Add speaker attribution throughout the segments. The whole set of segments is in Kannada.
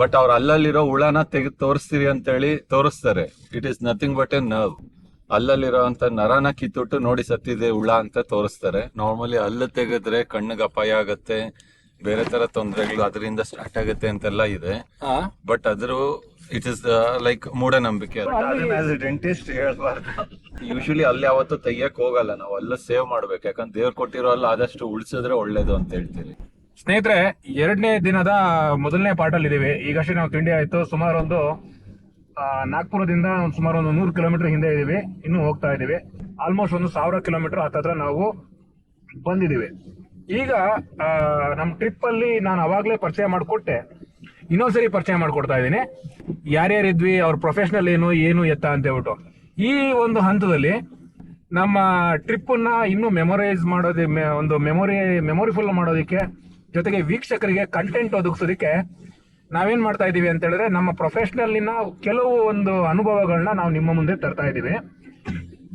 Speaker 1: ಬಟ್ ಅವ್ರ ಅಲ್ಲಲ್ಲಿರೋ ಹುಳನ ತೆಗೆದು ತೋರಿಸ್ತೀರಿ ಅಂತೇಳಿ ತೋರಿಸ್ತಾರೆ. It is nothing but a nerve ಅಲ್ಲಲ್ಲಿರೋ ಅಂತ ನರನ ಕಿತ್ತುಟ್ಟು ನೋಡಿ ಸತ್ತಿದೆ ಹುಳ ಅಂತ ತೋರಿಸ್ತಾರೆ. ನಾರ್ಮಲಿ ಅಲ್ಲ ತೆಗೆದ್ರೆ ಕಣ್ಣಿಗೆ ಅಪಾಯ ಆಗತ್ತೆ ಬೇರೆ ತರ ತೊಂದರೆಗಳು ಅದರಿಂದ ಸ್ಟಾರ್ಟ್ ಆಗುತ್ತೆ ಅಂತೆಲ್ಲ ಇದೆ. ಬಟ್ ಅದ್ರ ಇಟ್ ಇಸ್ ಲೈಕ್ ಮೂಢನಂಬಿಕೆ ಡೆಂಟಿಸ್ಟ್ ಹೇಳ್ಬಾರ್ದು ಯೂಶಲಿ ಅಲ್ಲಿ ಯಾವತ್ತು ತೆಗಿಯಕ್ ಹೋಗಲ್ಲ. ನಾವು ಅಲ್ಲ ಸೇವ್ ಮಾಡ್ಬೇಕು. ಯಾಕಂದ್ರೆ ದೇವ್ರು ಕೊಟ್ಟಿರೋ ಅಲ್ಲ ಆದಷ್ಟು ಉಳಿಸಿದ್ರೆ ಒಳ್ಳೇದು ಅಂತ ಹೇಳ್ತೀವಿ
Speaker 2: ಸ್ನೇಹಿತರೆ, ಎರಡನೇ ದಿನದ ಮೊದಲನೇ ಪಾರ್ಟಲ್ಲಿ ಇದ್ದೀವಿ ಈಗಷ್ಟೇ ನಾವು ತಿಂಡಿ ಆಯಿತು. ಸುಮಾರು ಒಂದು ನಾಗ್ಪುರದಿಂದ ಒಂದು ಸುಮಾರು ಒಂದು ನೂರು ಕಿಲೋಮೀಟರ್ ಹಿಂದೆ ಇದ್ದೀವಿ. ಇನ್ನೂ ಹೋಗ್ತಾ ಇದ್ದೀವಿ. ಆಲ್ಮೋಸ್ಟ್ ಒಂದು ಸಾವಿರ ಕಿಲೋಮೀಟರ್ ಹತ್ತತ್ರ ನಾವು ಬಂದಿದ್ದೀವಿ. ಈಗ ನಮ್ಮ ಟ್ರಿಪ್ಪಲ್ಲಿ ನಾನು ಅವಾಗಲೇ ಪರಿಚಯ ಮಾಡಿಕೊಟ್ಟೆ. ಇನ್ನೊಂದ್ಸರಿ ಪರಿಚಯ ಮಾಡಿಕೊಡ್ತಾ ಇದ್ದೀನಿ. ಯಾರ್ಯಾರಿದ್ವಿ, ಅವ್ರ ಪ್ರೊಫೆಷ್ನಲ್ ಏನು ಏನು ಎತ್ತ ಅಂತ ಹೇಳ್ಬಿಟ್ಟು. ಈ ಒಂದು ಹಂತದಲ್ಲಿ ನಮ್ಮ ಟ್ರಿಪ್ಪನ್ನು ಇನ್ನೂ ಮೆಮೊರೈಸ್ ಮಾಡೋದಿ ಒಂದು ಮೆಮೊರಿ ಮೆಮೊರಿಫುಲ್ ಮಾಡೋದಕ್ಕೆ ಜೊತೆಗೆ ವೀಕ್ಷಕರಿಗೆ ಕಂಟೆಂಟ್ ಒದಗಿಸೋದಕ್ಕೆ ನಾವೇನ್ ಮಾಡ್ತಾ ಇದೀವಿ ಅಂತ ಹೇಳಿದ್ರೆ ನಮ್ಮ ಪ್ರೊಫೆಷನಲ್ಲಿನ ಕೆಲವು ಒಂದು ಅನುಭವಗಳನ್ನ ನಾವು ನಿಮ್ಮ ಮುಂದೆ ತರ್ತಾ ಇದೀವಿ.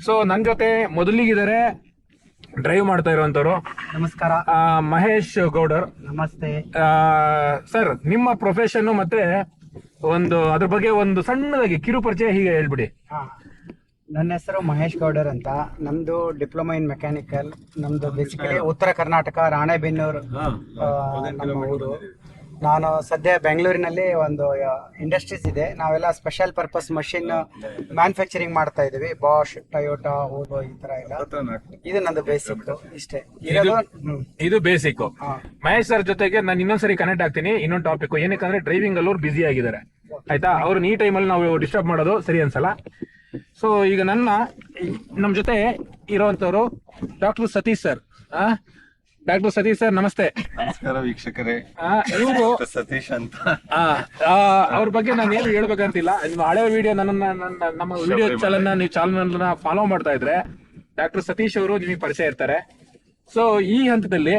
Speaker 2: ಸೊ ನನ್ನ ಜೊತೆ ಮೊದಲಿಗಿದ್ದಾರೆ ಡ್ರೈವ್ ಮಾಡ್ತಾ ಇರುವಂತವ್ರು.
Speaker 3: ನಮಸ್ಕಾರ.
Speaker 2: ಮಹೇಶ್ ಗೌಡರ್.
Speaker 3: ನಮಸ್ತೆ.
Speaker 2: ಸರ್ ನಿಮ್ಮ ಪ್ರೊಫೆಷನ್ ಮತ್ತೆ ಒಂದು ಅದ್ರ ಬಗ್ಗೆ ಒಂದು ಸಣ್ಣದಾಗಿ ಕಿರು ಪರಿಚಯ ಹೀಗೆ ಹೇಳ್ಬಿಡಿ.
Speaker 3: ಹಾ. ನನ್ನ ಹೆಸರು ಮಹೇಶ್ ಗೌಡರ್ ಅಂತ. ನಮ್ದು ಡಿಪ್ಲೊಮಾ ಇನ್ ಮೆಕ್ಯಾನಿಕಲ್ ನಮ್ದು ಬೇಸಿಕಲಿ ಉತ್ತರ ಕರ್ನಾಟಕ ರಾಣೆಬೆನ್ನೂರು ನಮ್ಮ ಊರು. ನಾನು ಸದ್ಯ ಬೆಂಗಳೂರಿನಲ್ಲಿ ಒಂದು ಇಂಡಸ್ಟ್ರೀಸ್ ಇದೆ. ನಾವೆಲ್ಲ ಸ್ಪೆಷಲ್ ಪರ್ಪಸ್ ಮಷಿನ್ ಮ್ಯಾನುಫ್ಯಾಕ್ಚರಿಂಗ್ ಮಾಡ್ತಾ ಇದೀವಿ ಬಾಷ್ ಟೊಯೋಟಾ ಓಡೋ ಈ ತರ ಎಲ್ಲ. ಇದು ನಂದು ಬೇಸಿಕ್ ಇಷ್ಟೇ. ಇರೋದು
Speaker 2: ಇದು ಬೇಸಿಕ್. ಮಹೇಶ್ ಸರ್ ಜೊತೆಗೆ ನಾನು ಇನ್ನೊಂದ್ಸರಿ ಕನೆಕ್ಟ್ ಆಗ್ತೀನಿ. ಇನ್ನೊಂದು ಟಾಪಿಕ್ ಏನಕ್ಕಂದ್ರೆ ಡ್ರೈವಿಂಗ್ ಅಲ್ಲಿ ಅವ್ರು ಬ್ಯುಸಿ ಆಗಿದ್ದಾರೆ ಆಯ್ತಾ? ಅವ್ರು ಈ ಟೈಮಲ್ಲಿ ನಾವು ಡಿಸ್ಟರ್ಬ್ ಮಾಡೋದು ಸರಿ ಅನ್ಸಲ್ಲ? ಸೊ ಈಗ ನನ್ನ ನಮ್ಮ ಜೊತೆ ಇರುವಂತವರು ಡಾಕ್ಟರ್ ಸತೀಶ್ ಸರ್. ಆ ಡಾಕ್ಟರ್ ಸತೀಶ್ ಸರ್ ನಮಸ್ತೆ.
Speaker 1: ನಮಸ್ಕಾರ ವೀಕ್ಷಕರೇ.
Speaker 2: ಇವರು
Speaker 1: ಸತೀಶ್ ಅಂತ.
Speaker 2: ಅವ್ರ ಬಗ್ಗೆ ನಾನು ಏನು ಹೇಳ್ಬೇಕಂತಿಲ್ಲ. ನಿಮ್ಮ ಹಳೆ ವಿಡಿಯೋ ನನ್ನ ನನ್ನ- ನಮ್ಮ ವಿಡಿಯೋ ಚಾನಲ್ ನೀವು ಚಾನಲ್ ಫಾಲೋ ಮಾಡ್ತಾ ಇದ್ರೆ ಡಾಕ್ಟರ್ ಸತೀಶ್ ಅವರು ನಿಮಗೆ ಪರಿಚಯ ಇರ್ತಾರೆ. ಸೊ ಈ ಹಂತದಲ್ಲಿ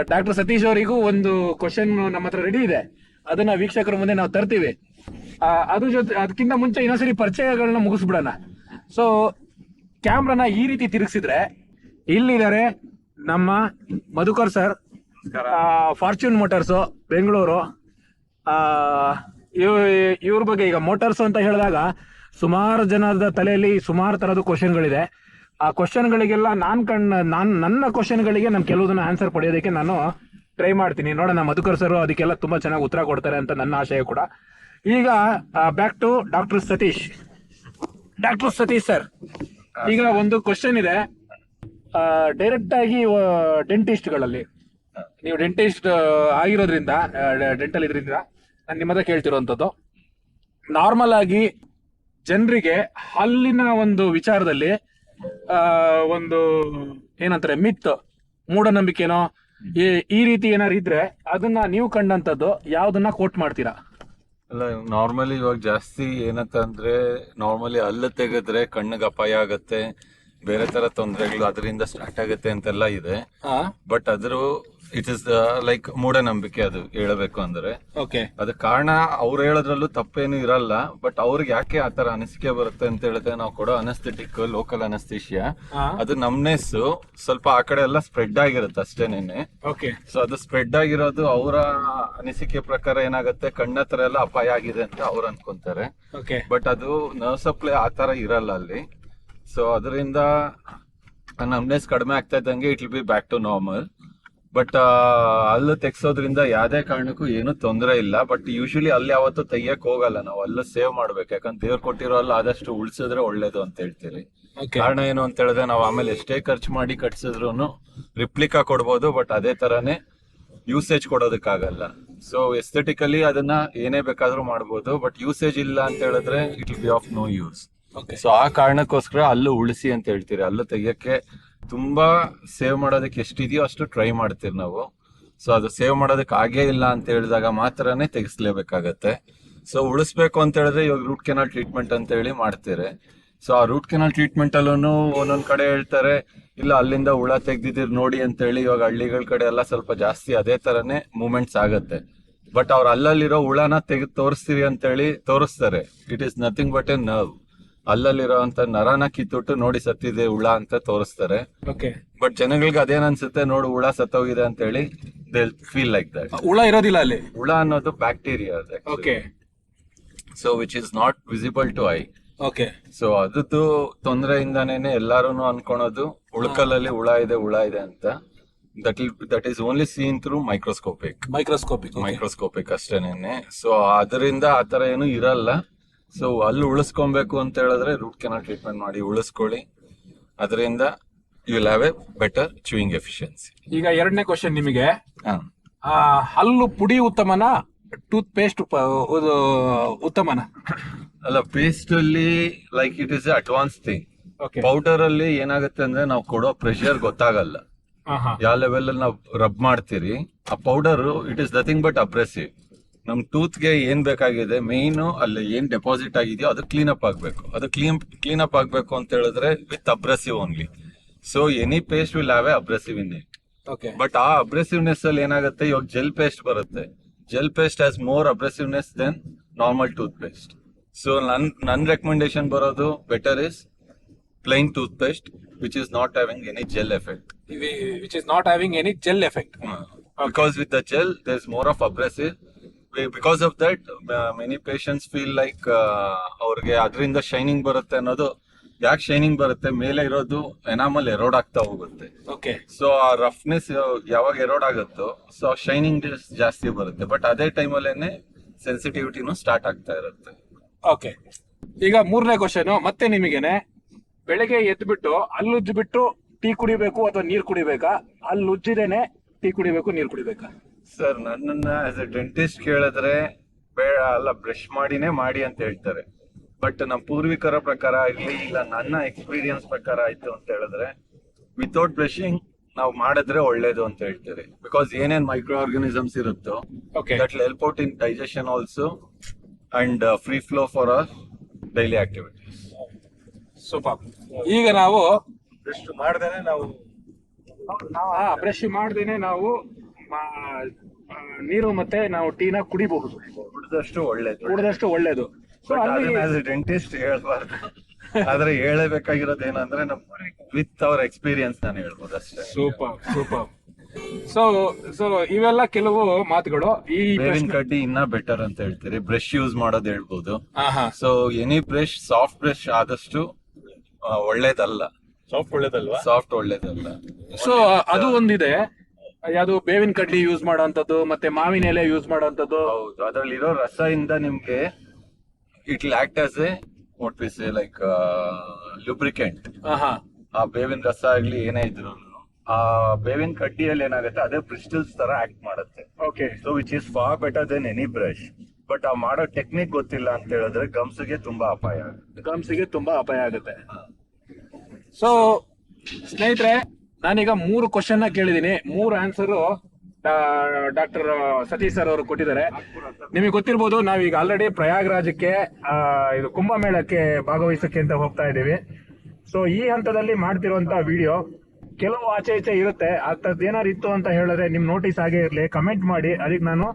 Speaker 2: ಡಾಕ್ಟರ್ ಸತೀಶ್ ಅವರಿಗೂ ಒಂದು ಕ್ವಶನ್ ನಮ್ಮ ಹತ್ರ ರೆಡಿ ಇದೆ. ಅದನ್ನ ವೀಕ್ಷಕರ ಮುಂದೆ ನಾವು ತರ್ತೀವಿ. ಆ, ಅದ್ರ ಜೊತೆ ಅದಕ್ಕಿಂತ ಮುಂಚೆ ಇನ್ನೊಂದ್ಸರಿ ಪರಿಚಯಗಳನ್ನ ಮುಗಿಸ್ಬಿಡೋಣ. ಸೊ ಕ್ಯಾಮ್ರಾನ ಈ ರೀತಿ ತಿರುಗಿಸಿದ್ರೆ ಇಲ್ಲಿದ್ದಾರೆ ನಮ್ಮ Madhukar sir Fortune Motors Bengaluru. ಇವ್ರ ಬಗ್ಗೆ ಈಗ ಮೋಟಾರ್ಸ್ ಅಂತ ಹೇಳಿದಾಗ ಸುಮಾರು ಜನದ ತಲೆಯಲ್ಲಿ ಸುಮಾರು ತರದ ಕ್ವಶನ್ಗಳಿದೆ ಆ ಕ್ವಶನ್ಗಳಿಗೆಲ್ಲ ನಾನ್ ಕಣ್ ನಾನ್ ನನ್ನ ಕ್ವಶನ್ಗಳಿಗೆ ನಾನು ಕೆಲವುದನ್ನ ಆನ್ಸರ್ ಪಡೆಯೋದಕ್ಕೆ ನಾನು ಟ್ರೈ ಮಾಡ್ತೀನಿ. ನೋಡೋಣ ಮಧುಕರ್ ಸರ್ ಅದಕ್ಕೆಲ್ಲ ತುಂಬಾ ಚೆನ್ನಾಗಿ ಉತ್ತರ ಕೊಡ್ತಾರೆ ಅಂತ ನನ್ನ ಆಶಯ ಕೂಡ. ಈಗ back to doctor Satish doctor Satish sir ಈಗ ಒಂದು ಕ್ವಶನ್ ಇದೆ. ಡೈರೆಕ್ಟ್ ಆಗಿ ಡೆಂಟಿಸ್ಟ್ಗಳಲ್ಲಿ ನೀವು ಡೆಂಟಿಸ್ಟ್ ಆಗಿರೋದ್ರಿಂದ ಡೆಂಟಲ್ ಇದ್ರಿಂದ ನಾನು ನಿಮ್ಮದ ಹತ್ರ ಕೇಳ್ತಿರೋಂಥದ್ದು ನಾರ್ಮಲ್ ಆಗಿ ಜನರಿಗೆ ಹಲ್ಲಿನ ಒಂದು ವಿಚಾರದಲ್ಲಿ ಒಂದು ಏನಂತಾರೆ ಮಿತ್ ಮೂಢನಂಬಿಕೆನೋ, ಈ- ಈ ರೀತಿ ಏನಾರು ಇದ್ರೆ, ಅದನ್ನ ನೀವು ಕಂಡಂತದ್ದು ಯಾವ್ದನ್ನ ಕೋಟ್ ಮಾಡ್ತೀರಾ?
Speaker 1: ಅಲ್ಲ ನಾರ್ಮಲಿ ಇವಾಗ ಜಾಸ್ತಿ ಏನಂತಂದ್ರೆ ನಾರ್ಮಲಿ ಅಲ್ಲ ತೆಗೆದ್ರೆ ಕಣ್ಣಿಗೆ ಅಪಾಯ ಆಗತ್ತೆ ಬೇರೆ ತರ ತೊಂದರೆಗಳು ಅದರಿಂದ ಸ್ಟಾರ್ಟ್ ಆಗುತ್ತೆ ಅಂತೆಲ್ಲ ಇದೆ. ಬಟ್ ಅದ್ರ ಇಟ್ ಇಸ್ ಲೈಕ್ ಮೂಢನಂಬಿಕೆ ಅದು ಹೇಳಬೇಕು ಅಂದ್ರೆ.
Speaker 2: ಓಕೆ
Speaker 1: ಅದ ಕಾರಣ ಅವ್ರು ಹೇಳೋದ್ರಲ್ಲೂ ತಪ್ಪೇನು ಇರಲ್ಲ ಬಟ್ ಅವ್ರಿಗೆ ಯಾಕೆ ಆತರ ಅನಿಸಿಕೆ ಬರುತ್ತೆ ಅಂತ ಹೇಳಿದ್ರೆ ನಾವು ಕೊಡೋ ಅನಸ್ಥೆಟಿಕ್ ಲೋಕಲ್ ಅನಸ್ತೇಶಿಯಾ ಅದು ನಮ್ನೆಸ್ ಸ್ವಲ್ಪ ಆ ಕಡೆ ಎಲ್ಲ ಸ್ಪ್ರೆಡ್ ಆಗಿರುತ್ತೆ ಅಷ್ಟೇನೇನೆ
Speaker 2: ಓಕೆ
Speaker 1: ಸೊ ಅದು ಸ್ಪ್ರೆಡ್ ಆಗಿರೋದು ಅವರ ಅನಿಸಿಕೆ ಪ್ರಕಾರ ಏನಾಗುತ್ತೆ ಕಣ್ಣ ತರ ಎಲ್ಲ ಅಪಾಯ ಆಗಿದೆ ಅಂತ ಅವ್ರು ಅನ್ಕೊಂತಾರೆ.
Speaker 2: ಓಕೆ
Speaker 1: ಬಟ್ ಅದು ನರ್ವ್ ಸಪ್ಲೈ ಆ ತರ ಇರಲ್ಲ ಅಲ್ಲಿ. ಸೊ ಅದರಿಂದ ನಮ್ನೆಸ್ ಕಡಿಮೆ ಆಗ್ತಾ ಇದ್ದಂಗೆ it will be back to normal but ಅಲ್ಲಿ ತೆಗ್ಸೋದ್ರಿಂದ ಯಾವ್ದೇ ಕಾರಣಕ್ಕೂ ಏನು ತೊಂದರೆ ಇಲ್ಲ. ಬಟ್ ಯೂಶಲಿ ಅಲ್ಲಿ ಯಾವತ್ತು ತೆಗಿಯಕ್ ಹೋಗಲ್ಲ ನಾವು. ಅಲ್ಲ ಸೇವ್ ಮಾಡ್ಬೇಕು. ಯಾಕಂದ್ರೆ ದೇವ್ರು ಕೊಟ್ಟಿರೋ ಅಲ್ಲ ಆದಷ್ಟು ಉಳಿಸಿದ್ರೆ ಒಳ್ಳೇದು ಅಂತ ಹೇಳ್ತೀರಿ. ಕಾರಣ ಏನು ಅಂತ ಹೇಳಿದ್ರೆ ನಾವು ಆಮೇಲೆ ಎಷ್ಟೇ ಖರ್ಚು ಮಾಡಿ ಕಟ್ಸಿದ್ರು ರಿಪ್ಲಿಕಾ ಕೊಡ್ಬೋದು. ಬಟ್ ಅದೇ ತರಾನೇ ಯೂಸೇಜ್ ಕೊಡೋದಕ್ಕಾಗಲ್ಲ. ಸೊ ಎಸ್ಥೆಟಿಕಲಿ ಅದನ್ನ ಏನೇ ಬೇಕಾದ್ರೂ ಮಾಡ್ಬೋದು. ಬಟ್ ಯೂಸೇಜ್ ಇಲ್ಲ ಅಂತ ಹೇಳಿದ್ರೆ it will be of no use so ಆ ಕಾರಣಕ್ಕೋಸ್ಕರ ಅಲ್ಲೂ ಉಳಿಸಿ ಅಂತ ಹೇಳ್ತೀರಿ. ಅಲ್ಲೂ ತೆಗಿಯಕ್ಕೆ ತುಂಬಾ ಸೇವ್ ಮಾಡೋದಕ್ಕೆ ಎಷ್ಟಿದೆಯೋ ಅಷ್ಟು ಟ್ರೈ ಮಾಡ್ತೀವಿ ನಾವು. ಸೊ ಅದು ಸೇವ್ ಮಾಡೋದಕ್ಕೆ ಆಗೇ ಇಲ್ಲ ಅಂತ ಹೇಳಿದಾಗ ಮಾತ್ರನೇ ತೆಗಿಸ್ಲೇಬೇಕಾಗತ್ತೆ. ಸೊ ಉಳಿಸ್ಬೇಕು ಅಂತ ಹೇಳಿದ್ರೆ ಇವಾಗ ರೂಟ್ ಕೆನಾಲ್ ಟ್ರೀಟ್ಮೆಂಟ್ ಅಂತ ಹೇಳಿ ಮಾಡ್ತೀರಿ. ಸೊ ಆ ರೂಟ್ ಕೆನಾಲ್ ಟ್ರೀಟ್ಮೆಂಟ್ ಅಲ್ಲೂ ಒಂದೊಂದ್ ಕಡೆ ಹೇಳ್ತಾರೆ, ಇಲ್ಲ, ಅಲ್ಲಿಂದ ಹುಳ ತೆಗ್ದಿದ್ದೀರಿ ನೋಡಿ ಅಂತ ಹೇಳಿ ಇವಾಗ ಹಳ್ಳಿಗಳ ಕಡೆ ಎಲ್ಲ ಸ್ವಲ್ಪ ಜಾಸ್ತಿ ಅದೇ ತರನೇ ಮೂಮೆಂಟ್ಸ್ ಆಗತ್ತೆ. ಬಟ್ ಅವ್ರು ಅಲ್ಲಲ್ಲಿರೋ ಹುಳನ ತೆಗೆದು ತೋರಿಸ್ತೀರಿ ಅಂತ ಹೇಳಿ ತೋರಿಸ್ತಾರೆ. It is nothing but a nerve ಅಲ್ಲಲ್ಲಿರೋ ಅಂತ ನರನ ಕಿತ್ತುಟ್ಟು ನೋಡಿ ಸತ್ತಿದೆ ಹುಳ ಅಂತ ತೋರಿಸ್ತಾರೆ.
Speaker 2: ಓಕೆ
Speaker 1: ಬಟ್ ಜನಗಳಿಗೆ ಅದೇನ್ ಅನ್ಸುತ್ತೆ ನೋಡು ಹುಳ ಸತ್ತೋಗಿದೆ ಅಂತ ಹೇಳಿ ದೇ ಫೀಲ್ ಲೈಕ್ ದಟ್
Speaker 2: ಹುಳ ಇರೋದಿಲ್ಲ ಅಲ್ಲಿ?
Speaker 1: ಹುಳ ಅನ್ನೋದು bacteria
Speaker 2: okay
Speaker 1: so which is not visible to eye
Speaker 2: okay
Speaker 1: so ಅದದ್ದು ತೊಂದರೆಯಿಂದಾನೇನೆ ಎಲ್ಲಾರು ಅನ್ಕೊಳೋದು ಉಳ್ಕಲಲ್ಲಿ ಹುಳ ಇದೆ ಹುಳ ಇದೆ ಅಂತ. That ill that is only seen through microscopic
Speaker 2: microscopic
Speaker 1: microscopic ಅಷ್ಟೇನೆ ಸೊ ಅದರಿಂದ ಆತರ ಏನು ಇರಲ್ಲ. ಸೊ ಅಲ್ಲಿ ಉಳಿಸ್ಕೊಬೇಕು ಅಂತ ಹೇಳಿದ್ರೆ ರೂಟ್ ಕೆನಾಲ್ ಟ್ರೀಟ್ಮೆಂಟ್ ಮಾಡಿ ಉಳಿಸ್ಕೊಳ್ಳಿ. ಅದರಿಂದ you will have a better chewing efficiency
Speaker 2: ಈಗ ಎರಡನೇ ಕ್ವಶನ್ ನಿಮಗೆ. ಆ, ಹಲ್ಲು ಪುಡಿ ಉತ್ತಮನ ಟೂತ್ ಪೇಸ್ಟ್ ಉತ್ತಮನ?
Speaker 1: ಅಲ್ಲ ಪೇಸ್ಟ್ ಅಲ್ಲಿ like it is advance thing
Speaker 2: okay
Speaker 1: powder ಅಲ್ಲಿ ಏನಾಗುತ್ತೆ ಅಂದ್ರೆ ನಾವು ಕೊಡೋ ಪ್ರೆಷರ್ ಗೊತ್ತಾಗಲ್ಲ. ಯಾವ ಲೆವೆಲ್ ಅಲ್ಲಿ ನಾವು ರಬ್ ಮಾಡ್ತೀರಿ ಆ powder it is nothing but abrasive ನಮ್ ಟೂತ್ಗೆ ಏನ್ ಬೇಕಾಗಿದೆ? ಮೇನ್ ಅಲ್ಲಿ ಏನ್ ಡೆಪಾಸಿಟ್ ಆಗಿದೆಯೋ ಅದು ಕ್ಲೀನ್ ಅಪ್ ಆಗ್ಬೇಕು. ಅದು ಕ್ಲೀನ್ ಕ್ಲೀನ್ ಅಪ್ ಆಗ್ಬೇಕು ಅಂತ ಹೇಳಿದ್ರೆ with abrasive only so any paste will have a abrasive in it
Speaker 2: okay
Speaker 1: but ಆ ಅಬ್ರೆಸಿವ್ನೆಸ್ ಅಲ್ಲಿ ಏನಾಗುತ್ತೆ? ಇವಾಗ ಜೆಲ್ ಪೇಸ್ಟ್ ಬರುತ್ತೆ. Gel paste has more abrasiveness then normal toothpaste so ನನ್ ನನ್ ರೆಕಮೆಂಡೇಶನ್ ಬರೋದು better is plain toothpaste which is not having any gel effect
Speaker 2: which is not having any gel effect
Speaker 1: because with the gel there is more of Be- because of that many many feel like ಅವ್ರಿಗೆ ಅದರಿಂದ ಶೈನಿಂಗ್ ಬರುತ್ತೆ ಅನ್ನೋದು ಯಾಕೆ ಶೈನಿಂಗ್ ಬರುತ್ತೆ? ಮೇಲೆ ಇರೋದು ಎನಾಮಲ್ ಎರೋಡ್ ಆಗ್ತಾ ಹೋಗುತ್ತೆ.
Speaker 2: ಓಕೆ
Speaker 1: ಸೊ ಆ ರಫ್ನೆಸ್ ಯಾವಾಗ ಎರೋಡ್ ಆಗುತ್ತೋ ಸೊ ಶೈನಿಂಗ್ ಜಾಸ್ತಿ ಬರುತ್ತೆ. ಬಟ್ ಅದೇ ಟೈಮಲ್ಲೇನೆ ಸೆನ್ಸಿಟಿವಿಟಿನೂ ಸ್ಟಾರ್ಟ್ ಆಗ್ತಾ ಇರುತ್ತೆ.
Speaker 2: ಓಕೆ ಈಗ ಮೂರನೇ ಕ್ವಶನ್ ಮತ್ತೆ ನಿಮಗೇನೆ. ಬೆಳಗ್ಗೆ ಎದ್ಬಿಟ್ಟು ಹಲ್ಲುಜ್ಜಿ ಬಿಟ್ಟು ಟೀ ಕುಡಿಬೇಕು ಅಥವಾ ನೀರು ಕುಡಿಬೇಕಾ? ಅಲ್ಲುಜ್ಜಿದೇನೆ ಟೀ ಕುಡಿಬೇಕು ನೀರು ಕುಡಿಬೇಕಾ?
Speaker 1: ಸರ್ ನನ್ನನ್ನ ಆಸ್ ಎ ಡೆಂಟಿಸ್ಟ್ ಕೇಳಿದ್ರೆ ಬೇಡ ಅಲ್ಲ ಬ್ರಷ್ ಮಾಡಿನೇ ಮಾಡಿ ಅಂತ ಹೇಳ್ತಾರೆ. ಬಟ್ ನಮ್ಮ ಪೂರ್ವಿಕರ ಪ್ರಕಾರ ಆಗಲಿ ಇಲ್ಲ ನನ್ನ ಎಕ್ಸ್ಪೀರಿಯನ್ಸ್ ಪ್ರಕಾರ ಆಯ್ತು ಅಂತ ಹೇಳಿದ್ರೆ ವಿತೌಟ್ ಬ್ರಷಿಂಗ್ ನಾವು ಮಾಡಿದ್ರೆ ಒಳ್ಳೇದು ಅಂತ ಹೇಳ್ತೀರಿ. ಬಿಕಾಸ್ ಏನೇನ್ ಮೈಕ್ರೋ ಆರ್ಗನಿಸಮ್ಸ್ ಇರುತ್ತೋ
Speaker 2: okay
Speaker 1: that help out in digestion also and free flow for our daily activities
Speaker 2: super ಈಗ ನಾವು
Speaker 4: ಬ್ರಷ್ ಮಾಡ್ದೇನೆ ನಾವು.
Speaker 2: ಬ್ರಷ್ ಮಾಡ್ದೇನೆ ನಾವು ನೀರು ಮತ್ತೆ ನಾವು ಟೀನ ಕುಡಿಬಹುದು.
Speaker 1: ಕುಡಿದಷ್ಟು ಒಳ್ಳೇದು.
Speaker 2: ಕುಡಿದಷ್ಟು ಒಳ್ಳೇದು. ಸೊ ಅಲ್ಲಿ
Speaker 1: ಆಸ್ ಎ ಡೆಂಟಿಸ್ಟ್ ಹೇಳ್ಬಾರ್ದು. ಆದ್ರೆ ಹೇಳಬೇಕಾಗಿರೋದು ಏನಂದ್ರೆ ನಮ್ ವಿತ್ ಅವರ್ ಎಕ್ಸ್ಪೀರಿಯನ್ಸ್ ನಾನು ಹೇಳ್ಬೋದು ಅಷ್ಟೇ.
Speaker 2: ಸೂಪರ್ ಸೂಪರ್ ಸೊ ಸೊ ಇವೆಲ್ಲ ಕೆಲವು ಮಾತುಗಳು. ಈ
Speaker 1: ಬೇವಿನ ಕಡ್ಡಿ ಇನ್ನ ಬೆಟರ್ ಅಂತ ಹೇಳ್ತೀರಿ. ಬ್ರಷ್ ಯೂಸ್ ಮಾಡೋದು ಹೇಳ್ಬೋದು.
Speaker 2: ಹಾ ಹಾ
Speaker 1: so any brush soft brush ಆದಷ್ಟು ಒಳ್ಳೇದಲ್ಲ.
Speaker 4: ಸಾಫ್ಟ್ ಒಳ್ಳೇದಲ್ವಾ?
Speaker 1: ಸಾಫ್ಟ್ ಒಳ್ಳೇದಲ್ಲ.
Speaker 2: ಸೊ ಅದು ಒಂದಿದೆ. ಯಾವುದು ಬೇವಿನ ಕಡ್ಲಿ ಯೂಸ್ ಮಾಡುವಂತದ್ದು ಮತ್ತೆ ಮಾವಿನ ಎಲೆ ಯೂಸ್ ಮಾಡೋವಂಥದ್ದು.
Speaker 1: ಹೌದು ಅದ್ರಲ್ಲಿರೋ ರಸ ಇಂದ ನಿಮ್ಗೆ it act as a what we say like lubricant
Speaker 2: ಹಾ ಹಾ
Speaker 1: ಆ ಬೇವಿನ ರಸ ಆಗ್ಲಿ ಏನೇ ಇದ್ರು. ಆ ಬೇವಿನ ಕಡ್ಡಿಯಲ್ಲಿ ಏನಾಗುತ್ತೆ ಅದೇ ಕ್ರಿಸ್ಟಲ್ಸ್ ತರ ಆಕ್ಟ್ ಮಾಡುತ್ತೆ.
Speaker 2: Okay
Speaker 1: so which is for better then any brush but ಆ ಮಾಡೋ ಟೆಕ್ನಿಕ್ ಗೊತ್ತಿಲ್ಲ ಅಂತ ಹೇಳಿದ್ರೆ ಗಮ್ಸ್ಗೆ ತುಂಬಾ ಅಪಾಯ ಆಗುತ್ತೆ.
Speaker 2: ಗಮ್ಸಿಗೆ ತುಂಬಾ ಅಪಾಯ ಆಗುತ್ತೆ. ಸೊ ಸ್ನೇಹಿತರೆ ನಾನೀಗ ಮೂರು ಕ್ವಶನ್ ಕೇಳಿದೀನಿ ಮೂರು ಆನ್ಸರ್ ಡಾಕ್ಟರ್ ಸತೀಶ್ ಸರ್ ಅವರು ಕೊಟ್ಟಿದ್ದಾರೆ. ನಿಮಗೆ ಗೊತ್ತಿರ್ಬೋದು, ನಾವೀಗ ಆಲ್ರೆಡಿ ಪ್ರಯಾಗ್ರಾಜಕ್ಕೆ ಇದು ಕುಂಭಮೇಳಕ್ಕೆ ಭಾಗವಹಿಸಕ್ಕೆ ಅಂತ ಹೋಗ್ತಾ ಇದ್ದೀವಿ. ಸೊ ಈ ಹಂತದಲ್ಲಿ ಮಾಡ್ತಿರುವಂತ ವಿಡಿಯೋ ಕೆಲವು ಆಚೆ ಈಚೆ ಇರುತ್ತೆ. ಅಂತದ್ ಏನಾರು ಇತ್ತು ಅಂತ ಹೇಳಿದ್ರೆ ನಿಮ್ ನೋಟಿಸ್ ಆಗೇ ಇರಲಿ. ಕಮೆಂಟ್ ಮಾಡಿ. ಅದಕ್ಕೆ ನಾನು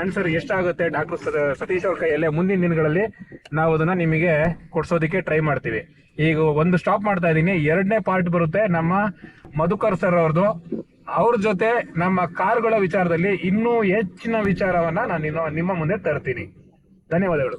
Speaker 2: ಆನ್ಸರ್ ಎಷ್ಟಾಗುತ್ತೆ ಡಾಕ್ಟರ್ ಸತೀಶ್ ಅವ್ರ ಕೈಯಲ್ಲೇ ಮುಂದಿನ ದಿನಗಳಲ್ಲಿ ನಾವು ಅದನ್ನ ನಿಮಗೆ ಕೊಡ್ಸೋದಕ್ಕೆ ಟ್ರೈ ಮಾಡ್ತೀವಿ. ಈಗ ಒಂದು ಸ್ಟಾಪ್ ಮಾಡ್ತಾ ಇದ್ದೀನಿ. ಎರಡನೇ ಪಾರ್ಟ್ ಬರುತ್ತೆ ನಮ್ಮ ಮಧುಕರ್ ಸರ್ ಅವ್ರದ್ದು. ಅವ್ರ ಜೊತೆ ನಮ್ಮ ಕಾರ್ಗಳ ವಿಚಾರದಲ್ಲಿ ಇನ್ನೂ ಹೆಚ್ಚಿನ ವಿಚಾರವನ್ನ ನಾನು ನಿಮ್ಮ ಮುಂದೆ ತರ್ತೀನಿ. ಧನ್ಯವಾದಗಳು.